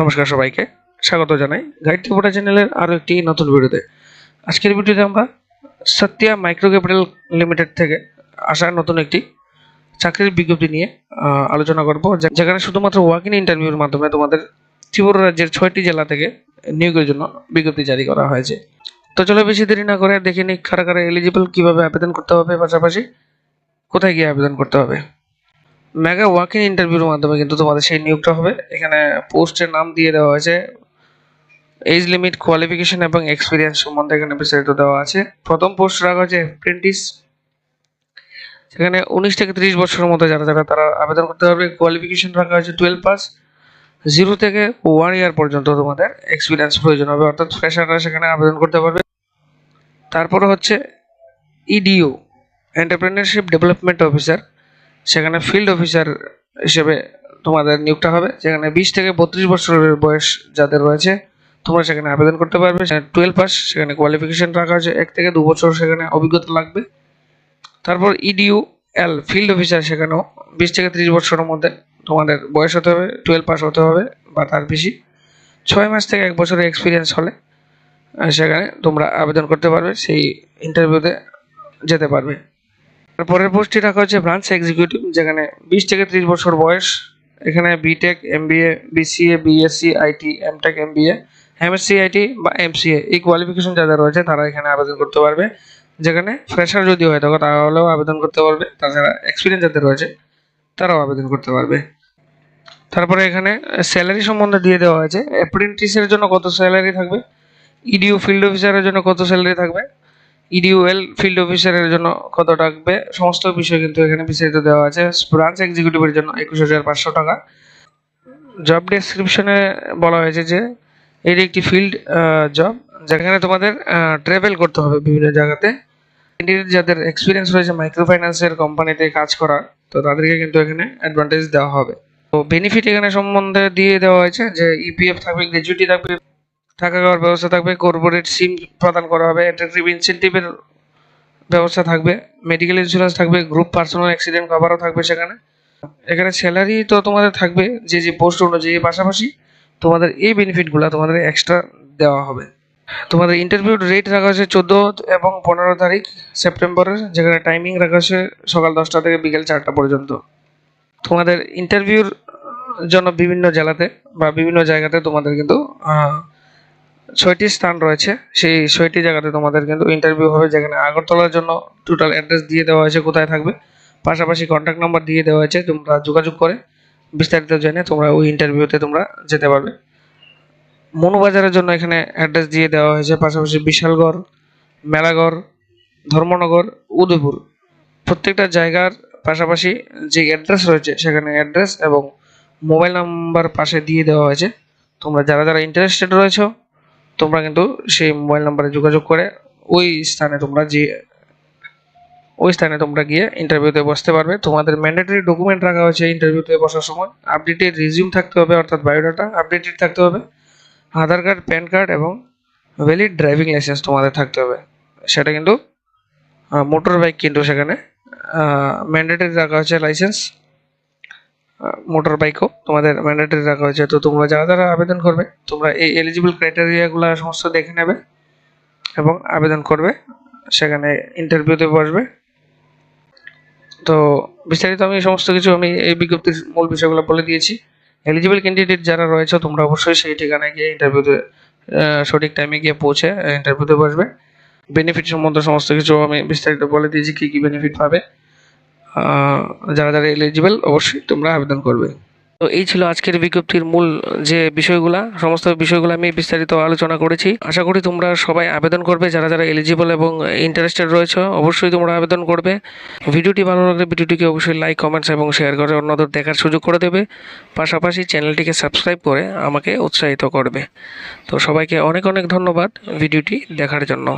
নমস্কার সবাইকে। স্বাগত জানাই গাইড ত্রিপুরা চ্যানেলের আরও একটি নতুন ভিডিওতে। আজকের ভিডিওতে আমরা সত্যা মাইক্রো ক্যাপিটাল লিমিটেড থেকে আসা নতুন একটি চাকরির বিজ্ঞপ্তি নিয়ে আলোচনা করব যেখানে শুধুমাত্র ওয়াক ইন ইন্টারভিউর মাধ্যমে তোমাদের ত্রিপুরা রাজ্যের ছয়টি জেলা থেকে নিয়োগের জন্য বিজ্ঞপ্তি জারি করা হয়েছে। তো চলো বেশি দেরি না করে দেখে নিই কারা কারা এলিজিবল কীভাবে আবেদন করতে হবে পাশাপাশি কোথায় গিয়ে আবেদন করতে হবে। মেগা ইন ইন্টারভিউর মাধ্যমে কিন্তু তোমাদের সেই নিয়োগটা হবে। এখানে পোস্টের নাম দিয়ে দেওয়া হয়েছে। এজ লিমিট কোয়ালিফিকেশন এবং এক্সপিরিয়েন্স সম্বন্ধে এখানে বিস্তারিত দেওয়া আছে। প্রথম পোস্ট রাখা হয়েছে অ্যাপ্রেন্টিস সেখানে উনিশ থেকে ত্রিশ বছরের মধ্যে যারা যারা তারা আবেদন করতে পারবে। কোয়ালিফিকেশন রাখা হয়েছে টুয়েলভ পাস জিরো থেকে ওয়ান ইয়ার পর্যন্ত তোমাদের এক্সপিরিয়েন্স প্রয়োজন হবে। অর্থাৎ ফ্রেশাররা সেখানে আবেদন করতে পারবে। তারপরে হচ্ছে ইডিও এন্টারপ্রেনারশিপ ডেভেলপমেন্ট অফিসার সেখানে ফিল্ড অফিসার হিসেবে তোমাদের নিয়োগটা হবে। সেখানে বিশ থেকে বত্রিশ বছরের বয়স যাদের রয়েছে, তোমরা সেখানে আবেদন করতে পারবে। টুয়েলভ পাস সেখানে কোয়ালিফিকেশন রাখা হয়েছে। এক থেকে দু বছর সেখানে অভিজ্ঞতা লাগবে। তারপর ইডিউ এল ফিল্ড অফিসার সেখানেও বিশ থেকে ত্রিশ বছরের মধ্যে তোমাদের বয়স হতে হবে টুয়েলভ পাস হতে হবে বা তার বেশি। ছয় মাস থেকে এক বছরের এক্সপিরিয়েন্স হলে সেখানে তোমরা আবেদন করতে পারবে, সেই ইন্টারভিউতে যেতে পারবে। পরের পোস্টটি রাখা হচ্ছে ব্রাঞ্চ এক্সিকিউটিভ যেখানে বিশ থেকে ত্রিশ বছর বয়স। এখানে BTech M MBA BCA BSc IT MTech MBA MSc IT বা এমসিএ এই কোয়ালিফিকেশন যাদের রয়েছে, তারা এখানে আবেদন করতে পারবে। যেখানে ফ্রেশার যদি হয়ে থাকে তাহলেও আবেদন করতে পারবে। তাছাড়া এক্সপিরিয়েন্স যাদের রয়েছে, তারাও আবেদন করতে পারবে। তারপরে এখানে স্যালারি সম্বন্ধে দিয়ে দেওয়া হয়েছে। অ্যাপ্রেন্টিসের জন্য কত স্যালারি থাকবে? ইডিও ফিল্ড অফিসারের জন্য কত স্যালারি থাকবে? ইডিওএল ফিল্ড অফিসারের জন্য কত থাকবে সমস্ত বিষয় কিন্তু এখানে বিস্তারিত দেওয়া আছে। ব্রাঞ্চ এক্সিকিউটিভের জন্য একুশ হাজার পাঁচশো টাকা। জব ডেসক্রিপশনে বলা হয়েছে যে, এটি একটি ফিল্ড জব যেখানে তোমাদের ট্রাভেল করতে হবে বিভিন্ন জায়গাতে। যাদের এক্সপিরিয়েন্স রয়েছে মাইক্রো ফাইন্যান্সের কোম্পানিতে কাজ করা তো তাদেরকে কিন্তু এখানে অ্যাডভান্টেজ দেওয়া হবে। তো বেনিফিট এখানে সম্বন্ধে দিয়ে দেওয়া হয়েছে যে ইপিএফ থাকবে গ্র্যাজুইটি থাকবে। থাকা খাওয়ার ব্যবস্থা থাকবে কর্পোরেট সিম প্রদান করা হবে অ্যাট্রাকটিভ ইনসেন্টিভের ব্যবস্থা থাকবে মেডিকেল ইন্স্যুরেন্স থাকবে গ্রুপ পার্সোনাল অ্যাক্সিডেন্ট কভারও থাকবে সেখানে। এখানে স্যালারি তো তোমাদের থাকবে, যে যে পোস্ট অনুযায়ী, পাশাপাশি তোমাদের এই বেনিফিটগুলো তোমাদের এক্সট্রা দেওয়া হবে। তোমাদের ইন্টারভিউ রেট রাখা হয়েছে চোদ্দ এবং পনেরো তারিখ, সেপ্টেম্বরের, যেখানে টাইমিং রাখা হয়েছে সকাল দশটা থেকে বিকেল চারটা পর্যন্ত। তোমাদের ইন্টারভিউর জন্য বিভিন্ন জেলাতে বা বিভিন্ন জায়গাতে তোমাদের কিন্তু ছয়টি স্থান রয়েছে। সেই ছয়টি জায়গাতে তোমাদের কিন্তু ইন্টারভিউ হবে, যেখানে আগরতলার জন্য টোটাল অ্যাড্রেস দিয়ে দেওয়া হয়েছে, কোথায় থাকবে। পাশাপাশি কন্ট্যাক্ট নাম্বার দিয়ে দেওয়া হয়েছে, তোমরা যোগাযোগ করে বিস্তারিত জেনে তোমরা ওই ইন্টারভিউতে তোমরা যেতে পারবে। মনুবাজারের জন্য এখানে অ্যাড্রেস দিয়ে দেওয়া হয়েছে, পাশাপাশি বিশালগড়, মেলাগড়, ধর্মনগর, উদয়পুর। প্রত্যেকটা জায়গার পাশাপাশি যে অ্যাড্রেস রয়েছে, সেখানে অ্যাড্রেস এবং মোবাইল নাম্বার পাশে দিয়ে দেওয়া হয়েছে। তোমরা যারা যারা ইন্টারেস্টেড রয়েছো তোমরা কিন্তু সেই মোবাইল নাম্বারে যোগাযোগ করে ওই স্থানে তোমরা যে ওই স্থানে তোমরা গিয়ে ইন্টারভিউতে বসতে পারবে। তোমাদের ম্যান্ডেটরি ডকুমেন্ট রাখা হয়েছে ইন্টারভিউতে বসার সময়। আপডেটেড রিজিউম থাকতে হবে, অর্থাৎ বায়োডাটা আপডেটেড থাকতে হবে। আধার কার্ড প্যান কার্ড এবং ভ্যালিড ড্রাইভিং লাইসেন্স তোমাদের থাকতে হবে। সেটা কিন্তু মোটর বাইক কিন্তু সেখানে ম্যান্ডেটরি রাখা হয়েছে লাইসেন্স মোটর বাইকও তোমাদের ম্যান্ডেটরি রাখা হয়েছে। তো তোমরা যারা যারা আবেদন করবে, তোমরা এই এলিজিবল ক্রাইটেরিয়াগুলো সমস্ত দেখে নেবে এবং আবেদন করবে। সেখানে ইন্টারভিউতে বসবে তো বিস্তারিত আমি সমস্ত কিছু আমি এই বিজ্ঞপ্তির মূল বিষয়গুলো বলে দিয়েছি। এলিজিবল ক্যান্ডিডেট যারা রয়েছে, তোমরা অবশ্যই সেই ঠিকানায় গিয়ে ইন্টারভিউতে সঠিক টাইমে গিয়ে পৌঁছে ইন্টারভিউতে বসবে বেনিফিট সম্বন্ধে সমস্ত কিছু আমি বিস্তারিত বলে দিয়েছি, কী কী বেনিফিট পাবে। যারা যারা এলিজিবল অবশ্যই তোমরা আবেদন করবে। তো এই ছিল আজকের বিজ্ঞপ্তির মূল যে বিষয়গুলো, সমস্ত বিষয়গুলো আমি বিস্তারিত আলোচনা করেছি। আশা করি তোমরা সবাই আবেদন করবে, যারা যারা এলিজিবল এবং ইন্টারেস্টেড রয়েছে, অবশ্যই তোমরা আবেদন করবে। ভিডিওটি ভালো লাগলে ভিডিওটিকে অবশ্যই লাইক কমেন্টস এবং শেয়ার করে অন্যদের দেখার সুযোগ করে দেবে। পাশাপাশি চ্যানেলটিকে সাবস্ক্রাইব করে আমাকে উৎসাহিত করবে। তো সবাইকে অনেক অনেক ধন্যবাদ ভিডিওটি দেখার জন্য।